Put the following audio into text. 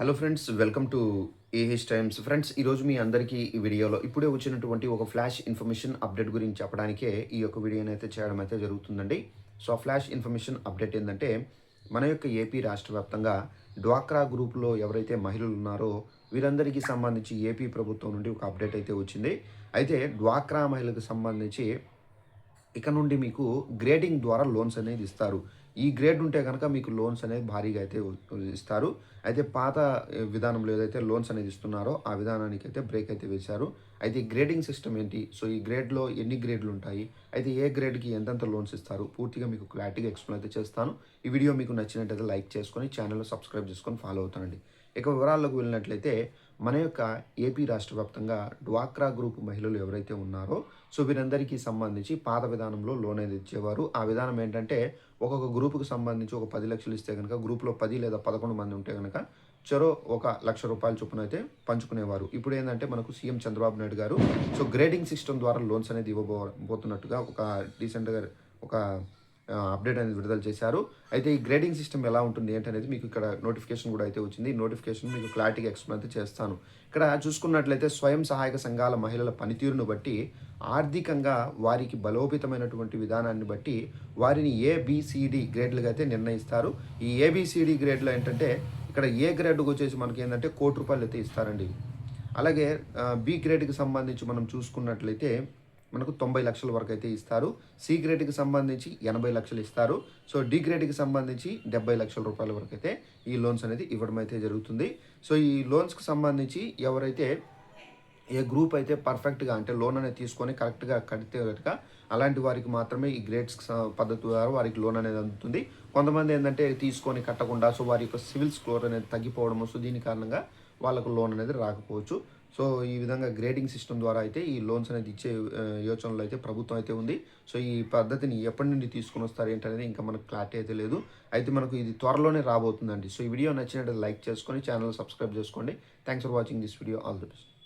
Hello friends welcome to AH Times friends ఈరోజు మీ అందరికీ ఈ వీడియోలో ఇప్పుడే వచ్చినటువంటి ఒక ఫ్లాష్ ఇన్ఫర్మేషన్ అప్డేట్ గురించి చెప్పడానికే ఈ యొక్క వీడియోని అయితే చేయడం అయితే జరుగుతుందండి. సో ఫ్లాష్ ఇన్ఫర్మేషన్ అప్డేట్ ఏంటంటే మన యొక్క ఏపీ రాష్ట్ర వ్యాప్తంగా డ్వాక్రా గ్రూప్లో ఎవరైతే మహిళలు ఉన్నారో వీరందరికీ సంబంధించి ఏపీ ప్రభుత్వం నుండి ఒక అప్డేట్ అయితే వచ్చింది. అయితే డ్వాక్రా మహిళలకు సంబంధించి ఇక నుండి మీకు గ్రేడింగ్ ద్వారా లోన్స్ అనేది ఇస్తారు. ఈ గ్రేడ్ ఉంటే కనుక మీకు లోన్స్ అనేది భారీగా అయితే ఇస్తారు. అయితే పాత విధానంలో ఏదైతే లోన్స్ అనేది ఇస్తున్నారో ఆ విధానానికి అయితే బ్రేక్ అయితే వేశారు. అయితే ఈ గ్రేడింగ్ సిస్టమ్ ఏంటి? సో ఈ గ్రేడ్లో ఎన్ని గ్రేడ్లు ఉంటాయి? అయితే ఏ గ్రేడ్కి ఎంతెంత లోన్స్ ఇస్తారు? పూర్తిగా మీకు క్లారిటీగా ఎక్స్ప్లెయిన్ అయితే చేస్తాను. ఈ వీడియో మీకు నచ్చినట్టయితే లైక్ చేసుకొని ఛానల్లో సబ్స్క్రైబ్ చేసుకొని ఫాలో అవుతానండి. ఇక వివరాల్లోకి వెళ్ళినట్లయితే మన యొక్క ఏపీ రాష్ట్ర వ్యాప్తంగా డ్వాక్రా గ్రూప్ మహిళలు ఎవరైతే ఉన్నారో సో వీరందరికీ సంబంధించి పాత విధానంలో లోన్ అనేది ఇచ్చేవారు. ఆ విధానం ఏంటంటే ఒక్కొక్క గ్రూపుకి సంబంధించి ఒక పది లక్షలు ఇస్తే కనుక గ్రూప్లో పది లేదా పదకొండు మంది ఉంటే కనుక చెరో ఒక లక్ష రూపాయల చొప్పున అయితే పంచుకునేవారు. ఇప్పుడు ఏంటంటే మనకు CM Chandrababu Naidu garu so grading system ద్వారా లోన్స్ అనేది ఇవ్వబోతున్నట్టుగా ఒక రీసెంట్గా ఒక అప్డేట్ అనేది విడుదల చేశారు. అయితే ఈ గ్రేడింగ్ సిస్టమ్ ఎలా ఉంటుంది ఏంటనేది మీకు ఇక్కడ నోటిఫికేషన్ కూడా అయితే వచ్చింది. నోటిఫికేషన్ మీకు క్లారిటీగా ఎక్స్ప్లెయిన్ అయితే చేస్తాను. ఇక్కడ చూసుకున్నట్లయితే స్వయం సహాయక సంఘాల మహిళల పనితీరును బట్టి ఆర్థికంగా వారికి బలోపేతమైనటువంటి విధానాన్ని బట్టి వారిని ఏబిసిడి గ్రేడ్లుగా అయితే నిర్ణయిస్తారు. ఈ ఏబిసిడి గ్రేడ్లో ఏంటంటే ఇక్కడ ఏ గ్రేడ్కి వచ్చేసి మనకి ఏంటంటే కోటి రూపాయలు అయితే ఇస్తారండి. అలాగే బి గ్రేడ్కి సంబంధించి మనం చూసుకున్నట్లయితే మనకు తొంభై లక్షల వరకు అయితే ఇస్తారు. సి గ్రేడ్కి సంబంధించి ఎనభై లక్షలు ఇస్తారు. సో డి గ్రేడ్కి సంబంధించి డెబ్బై లక్షల రూపాయల వరకు అయితే ఈ లోన్స్ అనేది ఇవ్వడం అయితే జరుగుతుంది. సో ఈ లోన్స్కి సంబంధించి ఎవరైతే ఏ గ్రూప్ అయితే పర్ఫెక్ట్గా అంటే లోన్ అనేది తీసుకొని కరెక్ట్గా కడితే కనుక అలాంటి వారికి మాత్రమే ఈ గ్రేడ్స్ పద్ధతి ద్వారా వారికి లోన్ అనేది అందుతుంది. కొంతమంది ఏంటంటే తీసుకొని కట్టకుండా సో వారి యొక్క సివిల్ స్కోర్ అనేది తగ్గిపోవడము సో దీని కారణంగా వాళ్ళకు లోన్ అనేది రాకపోవచ్చు. సో ఈ విధంగా గ్రేడింగ్ సిస్టమ్ ద్వారా అయితే ఈ లోన్స్ అనేది ఇచ్చే యోచనలో అయితే ప్రభుత్వం అయితే ఉంది. సో ఈ పద్ధతిని ఎప్పటి నుండి తీసుకొని వస్తారు ఏంటనేది ఇంకా మనకు క్లారిటీ అయితే లేదు. అయితే మనకు ఇది త్వరలోనే రాబోతుందండి. సో ఈ వీడియో నచ్చినట్టు లైక్ చేసుకొని ఛానల్ సబ్స్క్రైబ్ చేసుకోండి. Thanks for watching this video all the best